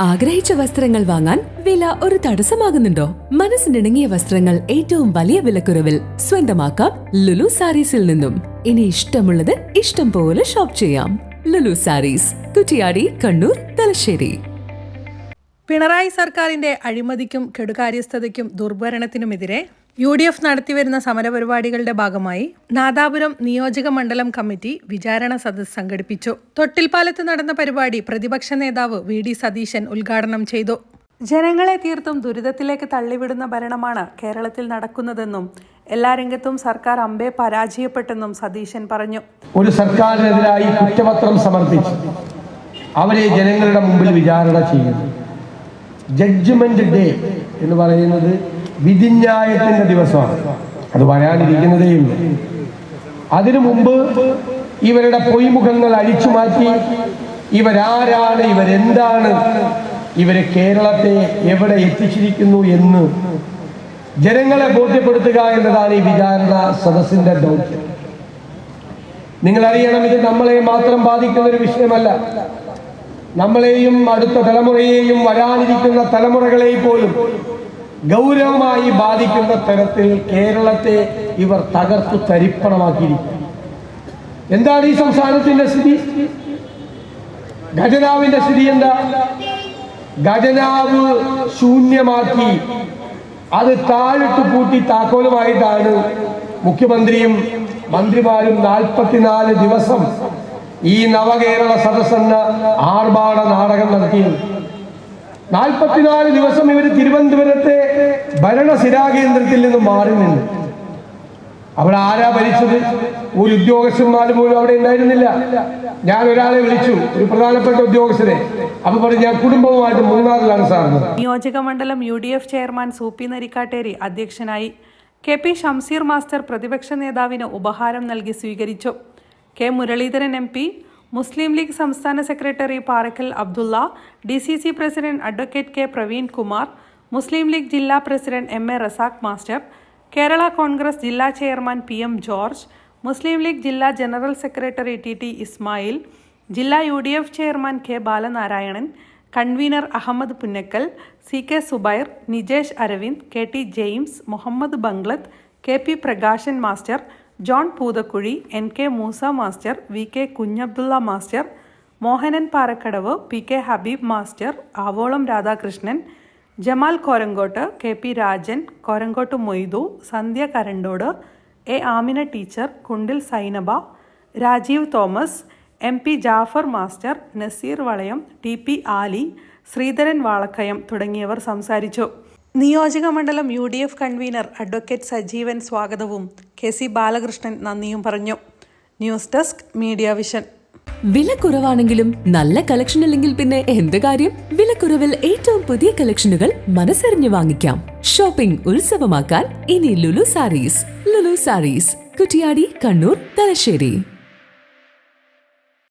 ആഗ്രഹിച്ച വസ്ത്രങ്ങൾ വാങ്ങാൻ വില ഒരു തടസ്സമാകുന്നുണ്ടോ? മനസ്സിനിണങ്ങിയ വസ്ത്രങ്ങൾ ഏറ്റവും വലിയ വിലക്കുറവിൽ സ്വന്തമാക്കാം ലുലു സാരീസിൽ നിന്നും. ഇനി ഇഷ്ടമുള്ളത് ഇഷ്ടം പോലെ ഷോപ്പ് ചെയ്യാം. ലുലു സാരീസ് കുറ്റിയാടി കണ്ണൂർ തലശ്ശേരി. പിണറായി സർക്കാരിന്റെ അഴിമതിക്കും കെടുകാര്യസ്ഥതയ്ക്കും ദുർഭരണത്തിനുമെതിരെ യു ഡി എഫ് നടത്തിവരുന്ന സമരപരിപാടികളുടെ ഭാഗമായി നാദാപുരം നിയോജക മണ്ഡലം കമ്മിറ്റി വിചാരണ സദസ് സംഘടിപ്പിച്ചു. തൊട്ടിൽപ്പാലത്ത് നടന്ന പരിപാടി പ്രതിപക്ഷ നേതാവ് വി ഡി സതീശൻ ഉദ്ഘാടനം ചെയ്തു. ജനങ്ങളെ തീർത്തും ദുരിതത്തിലേക്ക് തള്ളിവിടുന്ന ഭരണമാണ് കേരളത്തിൽ നടക്കുന്നതെന്നും എല്ലാ രംഗത്തും സർക്കാർ അമ്പെ പരാജയപ്പെട്ടെന്നും സതീശൻ പറഞ്ഞു. ഒരു സർക്കാരിനെതിരായി കുറ്റപത്രം സമർപ്പിച്ച് അവരെ ജനങ്ങളുടെ മുമ്പിൽ വിചാരണ ചെയ്യുന്നു. ജഡ്ജ്മെന്റ് ഡേ എന്ന് പറയുന്നത് വിധിന്യായത്തിന്റെ ദിവസമാണ്. അത് വരാനിരിക്കുന്നതേയുള്ളൂ. അതിനു മുമ്പ് ഇവരുടെ പൊയ്മുഖങ്ങൾ അഴിച്ചു മാറ്റി ഇവരാരാണ് ഇവരെന്താണ് ഇവരെ കേരളത്തെ എവിടെ എത്തിച്ചിരിക്കുന്നു എന്ന് ജനങ്ങളെ ബോധ്യപ്പെടുത്തുക എന്നതാണ് ഈ വിചാരണ സദസ്സിന്റെ ദൗത്യം. നിങ്ങൾ അറിയണം ഇത് നമ്മളെ മാത്രം ബാധിക്കുന്ന ഒരു വിഷയമല്ല. നമ്മളെയും അടുത്ത തലമുറയെയും വരാനിരിക്കുന്ന തലമുറകളെ പോലും ഗൗരവമായി ബാധിക്കുന്ന തരത്തിൽ കേരളത്തെ ഇവർ തകർത്തു തരിപ്പണമാക്കിയിരിക്കും എന്താണ് ഈ സംസ്ഥാനത്തിന്റെ സ്ഥിതി? ഖജനാവിന്റെ സ്ഥിതി എന്താ? ഖജനാവ് ശൂന്യമാക്കി. അത് താഴിട്ട് പൂട്ടി താക്കോലുമായിട്ടാണ് മുഖ്യമന്ത്രിയും മന്ത്രിമാരും നാൽപ്പത്തിനാല് ദിവസം ഈ നവകേരള സദസ്സെന്ന ആർഭാട നാടകം നടത്തിയത്. നാൽപ്പത്തിനാല് ദിവസം ഇവർ തിരുവനന്തപുരത്തെ ഭരണസിരാകേന്ദ്രത്തിൽ നിന്ന് മാറി നിന്നു. അവിടെ ആരാ ഭരിച്ചത്? ഒരു ഉദ്യോഗസ്ഥന്മാർ പോലും അവിടെ ഉണ്ടായിരുന്നില്ല. ഞാൻ ഒരാളെ വിളിച്ചു ഒരു പ്രധാനപ്പെട്ട ഉദ്യോഗസ്ഥനെ. അപ്പൊ പറഞ്ഞു ഞാൻ കുടുംബവുമായിട്ട് മൂന്നാറിലാണ് സാറിന്. നിയോജക മണ്ഡലം U D F chairman Soopy Narikkatteri അധ്യക്ഷനായി കെ പി ഷംസീർ മാസ്റ്റർ പ്രതിപക്ഷ നേതാവിന് ഉപഹാരം നൽകി സ്വീകരിച്ചു. K Muraleedharan M P Muslim League സംസ്ഥാന secretary Parakkal Abdulla D C C president advocate K Praveen Kumar Muslim League ജില്ലാ president M A Razak master Kerala Congress ജില്ലാ chairman P M George Muslim League ജില്ലാ general secretary T T Ismail ജില്ലാ U D F chairman K Balanarayanan convener Ahammed Punnakkal C K Subair Nijesh Aravind K T James Muhammed Banglath K P Prakashan master John Poothakkuzhi N K Moosa master V K Kunhabdulla master Mohanan Parakkadavu P K Habeeb master Avolam Radhakrishnan Jamal Korangott K P Rajan Korangott Moythu Sandhya Karandod A Amina teacher Kundil Zainaba Rajeev Thomas M P Jafar master Naseer Valayam T P Ali Sreedharan Valakkayam തുടങ്ങിയവർ സംസാരിച്ചു. നിയോജക മണ്ഡലം U D F convener advocate Sajeevan സ്വാഗതവും K C Balakrishnan നന്ദിയും പറഞ്ഞു. News desk media vision. വില കുറവാണെങ്കിലും നല്ല കളക്ഷൻ അല്ലെങ്കിൽ പിന്നെ എന്ത് കാര്യം? വിലക്കുറവിൽ ഏറ്റവും പുതിയ കളക്ഷനുകൾ മനസ്സറിഞ്ഞു വാങ്ങിക്കാം. ഷോപ്പിംഗ് ഉത്സവമാക്കാൻ ഇനി ലുലു സാരീസ്. ലുലു സാരീസ്. കുറ്റിയാടി കണ്ണൂർ തലശ്ശേരി.